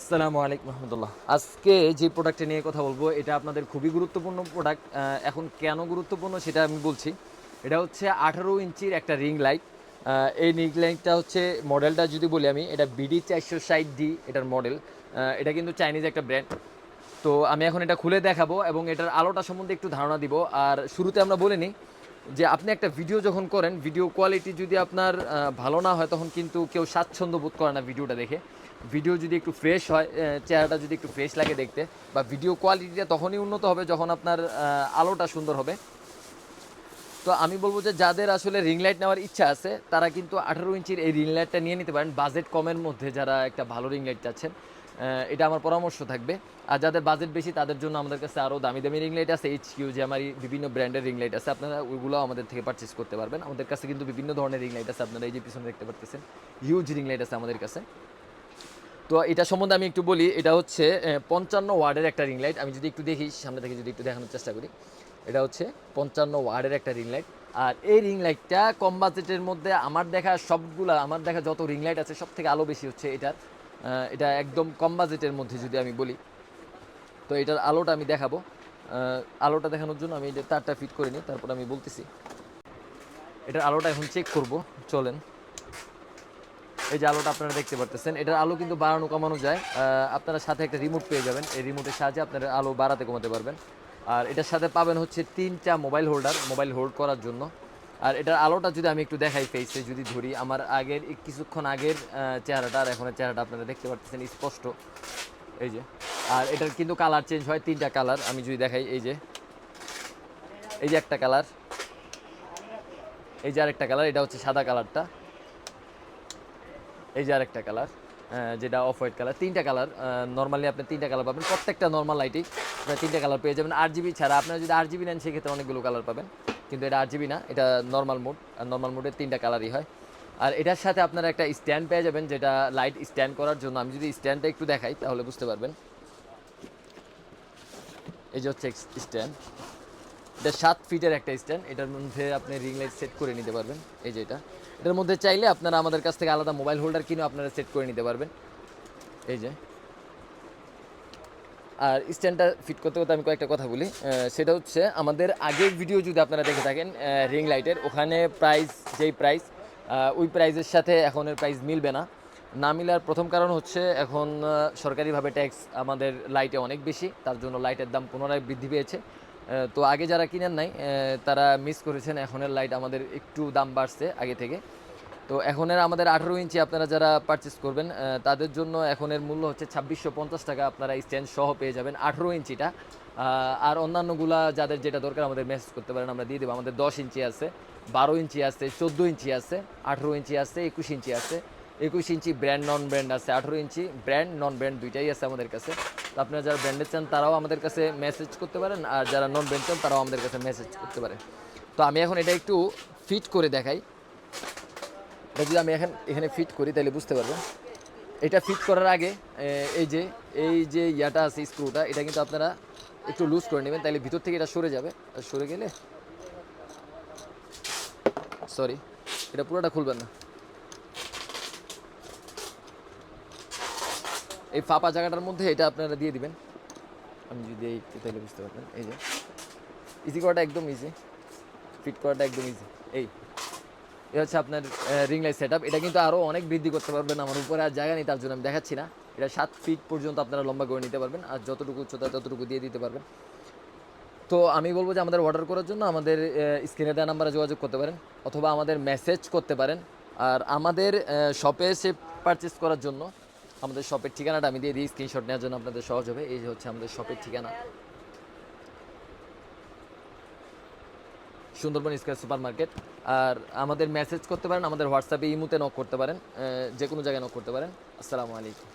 আসসালামু আলাইকুম রহমতুল্লাহ। আজকে যে প্রোডাক্টটা নিয়ে কথা বলব, এটা আপনাদের খুবই গুরুত্বপূর্ণ প্রোডাক্ট এখন কেন গুরুত্বপূর্ণ সেটা আমি বলছি। এটা হচ্ছে আঠারো ইঞ্চির একটা রিং লাইট এই রিং লাইটটা হচ্ছে মডেলটা যদি বলি আমি, এটা বিডি চারশো ষাট ডি এটার মডেল এটা কিন্তু চাইনিজ একটা ব্র্যান্ড তো আমি এখন এটা খুলে দেখাবো এবং এটার আলোটা সম্বন্ধে একটু ধারণা দিব। আর শুরুতে আমরা বলে নিই যে আপনি একটা ভিডিও যখন করেন ভিডিও কোয়ালিটি যদি আপনার ভালো না হয়, তখন কিন্তু কেউ স্বাচ্ছন্দ্য বোধ করে না ভিডিওটা দেখে। ভিডিও যদি একটু ফ্রেশ হয় চেহারাটা যদি একটু ফ্রেশ লাগে দেখতে, বা ভিডিও কোয়ালিটিটা তখনই উন্নত হবে যখন আপনার আলোটা সুন্দর হবে। তো আমি বলব যে যাদের আসলে রিং লাইট নেওয়ার ইচ্ছা আছে, তারা কিন্তু আঠারো ইঞ্চির এই রিং লাইটটা নিয়ে নিতে পারেন। বাজেট কমের মধ্যে যারা একটা ভালো রিং লাইট চাচ্ছেন এটা আমার পরামর্শ থাকবে। আর যাদের বাজেট বেশি, তাদের জন্য আমাদের কাছে আরও দামি দামি রিং লাইট আছে এইচ কিউ আমারই বিভিন্ন ব্র্যান্ডের রিং লাইট আছে। আপনারা ওইগুলো আমাদের থেকে পারচেস করতে পারবেন। আমাদের কাছে কিন্তু বিভিন্ন ধরনের রিং লাইট আছে, আপনারা এই যে পিছনে দেখতে পারতেছেন হিউজ রিং লাইট আছে আমাদের কাছে। তো এটা সম্বন্ধে আমি একটু বলি, এটা হচ্ছে পঞ্চান্ন ওয়ার্ডের একটা রিং লাইট আমি যদি একটু দেখি, সামনে থেকে যদি একটু দেখানোর চেষ্টা করি, এটা হচ্ছে পঞ্চান্ন ওয়ার্ডের একটা রিং লাইট আর এই রিং লাইটটা কম বাজেটের মধ্যে আমার দেখা সবগুলা, আমার দেখা যত রিং লাইট আছে সব থেকে আলো বেশি হচ্ছে এটার। এটা একদম কম বাজেটের মধ্যে যদি আমি বলি। তো এটার আলোটা আমি দেখাবো। আলোটা দেখানোর জন্য আমি এটা তারটা ফিট করে নিই, তারপর আমি বলতেছি। এটার আলোটা এখন চেক করব, চলেন। এই যে আলোটা আপনারা দেখতে পারতেছেন, এটার আলো কিন্তু বাড়ানো কমানো যায়। আপনারা সাথে একটা রিমোট পেয়ে যাবেন। এই রিমোটের সাহায্যে আপনারা আলো বাড়াতে কমাতে পারবেন। আর এটার সাথে পাবেন হচ্ছে তিনটা মোবাইল হোল্ডার মোবাইল হোল্ড করার জন্য। আর এটার আলোটা যদি আমি একটু দেখাই ফেসে যদি ধরি, আমার আগের কিছুক্ষণ আগের চেহারাটা আর এখনের চেহারাটা আপনারা দেখতে পারতেছেন স্পষ্ট। এই যে, আর এটার কিন্তু কালার চেঞ্জ হয় তিনটা কালার আমি যদি দেখাই, এই যে এই যে একটা কালার এই যে আরেকটা কালার এটা হচ্ছে সাদা কালারটা এই যে আরেকটা কালার যেটা অফ হোয়াইট কালার তিনটা কালার নর্মালি আপনি তিনটা কালার পাবেন। প্রত্যেকটা নর্মাল লাইটেই তিনটা কালার পেয়ে যাবেন। আর জিবি ছাড়া আপনারা যদি আর জিবি নেন, সেক্ষেত্রে অনেকগুলো কালার পাবেন। কিন্তু এটা আর জিবি না, এটা নর্মাল মোড আর নর্মাল মোডের তিনটা কালারই হয়। আর এটার সাথে আপনারা একটা স্ট্যান্ড পেয়ে যাবেন, যেটা লাইট স্ট্যান্ড করার জন্য। আমি যদি স্ট্যান্ডটা একটু দেখাই, তাহলে বুঝতে পারবেন। এই যে হচ্ছে স্ট্যান্ড এটা সাত ফিটের একটা স্ট্যান্ড এটার মধ্যে আপনি রিং লাইট সেট করে নিতে পারবেন। এই যে এটা। এটার মধ্যে চাইলে আপনারা আমাদের কাছ থেকে আলাদা মোবাইল হোল্ডার কিনে আপনারা সেট করে নিতে পারবেন। এই যে। আর স্ট্যান্ডটা ফিট করতে করতে আমি কয়েকটা কথা বলি। সেটা হচ্ছে আমাদের আগের ভিডিও যদি আপনারা দেখে থাকেন রিং লাইটের ওখানে প্রাইস যেই প্রাইস ওই প্রাইজের সাথে এখনের প্রাইস মিলবে না। না মিলার প্রথম কারণ হচ্ছে এখন সরকারিভাবে ট্যাক্স আমাদের লাইটে অনেক বেশি, তার জন্য লাইটের দাম পুনরায় বৃদ্ধি পেয়েছে। তো আগে যারা কিনেন নাই তারা মিস করেছেন, এখনের লাইট আমাদের একটু দাম বাড়ছে আগে থেকে। তো এখনের আমাদের আঠারো ইঞ্চি আপনারা যারা পারচেস করবেন তাদের জন্য এখনের মূল্য হচ্ছে ছাব্বিশশো পঞ্চাশ টাকা। আপনারা স্ট্যান্ড সহ পেয়ে যাবেন আঠারো ইঞ্চিটা। আর অন্যান্যগুলা যাদের যেটা দরকার আমাদের মেসেজ করতে পারেন, আমরা দিয়ে দেবো। আমাদের দশ ইঞ্চি আছে, বারো ইঞ্চি আছে, চোদ্দ ইঞ্চি আছে, আঠেরো ইঞ্চি আছে, একুশ ইঞ্চি আছে। একুশ ইঞ্চি ব্র্যান্ড নন ব্র্যান্ড আছে, আঠেরো ইঞ্চি ব্র্যান্ড নন ব্র্যান্ড দুইটাই আছে আমাদের কাছে। তো আপনারা যারা ব্র্যান্ডের চান, তারাও আমাদের কাছে মেসেজ করতে পারেন, আর যারা নন ব্র্যান্ড চান, তারাও আমাদের কাছে মেসেজ করতে পারেন। তো আমি এখন এটা একটু ফিট করে দেখাই। এটা যদি আমি এখন এখানে ফিট করি, তাহলে বুঝতে পারবেন। এটা ফিট করার আগে এই যে এই যে ইয়াটা আছে স্ক্রুটা এটা কিন্তু আপনারা একটু লুজ করে নেবেন, তাহলে ভিতর থেকে এটা সরে যাবে। আর সরে গেলে সরি এটা পুরোটা খুলবেন না। এই ফাঁপা জায়গাটার মধ্যে এটা আপনারা দিয়ে দিবেন। আমি যদি এই তাহলে বুঝতে পারবেন। এই যে ইজি করাটা একদম ইজি ফিট করাটা একদম ইজি এই এটা হচ্ছে আপনার রিং লাইট সেট এটা কিন্তু আরও অনেক বৃদ্ধি করতে পারবেন আমার উপরে, আর জায়গা নেই তার জন্য আমি দেখাচ্ছি না। এটা সাত ফিট পর্যন্ত আপনারা লম্বা করে নিতে পারবেন, আর যতটুকু উচ্চতা ততটুকু দিয়ে দিতে পারবেন। তো আমি বলব যে আমাদের অর্ডার করার জন্য আমাদের স্ক্রিনে দেওয়া নাম্বারে যোগাযোগ করতে পারেন, অথবা আমাদের মেসেজ করতে পারেন। আর আমাদের শপে এসে পারচেস করার জন্য আমাদের শপের ঠিকানাটা আমি দিয়ে দিই স্ক্রিনশট নেওয়ার জন্য আপনাদের সহজ হবে। এই হচ্ছে আমাদের শপের ঠিকানা। সুন্দরবন স্কয়ার সুপার মার্কেট আর আমাদের মেসেজ করতে পারেন, আমাদের হোয়াটসঅ্যাপে ইমুতে নক করতে পারেন যে কোনো জায়গায় নক করতে পারেন। আসসালামু আলাইকুম।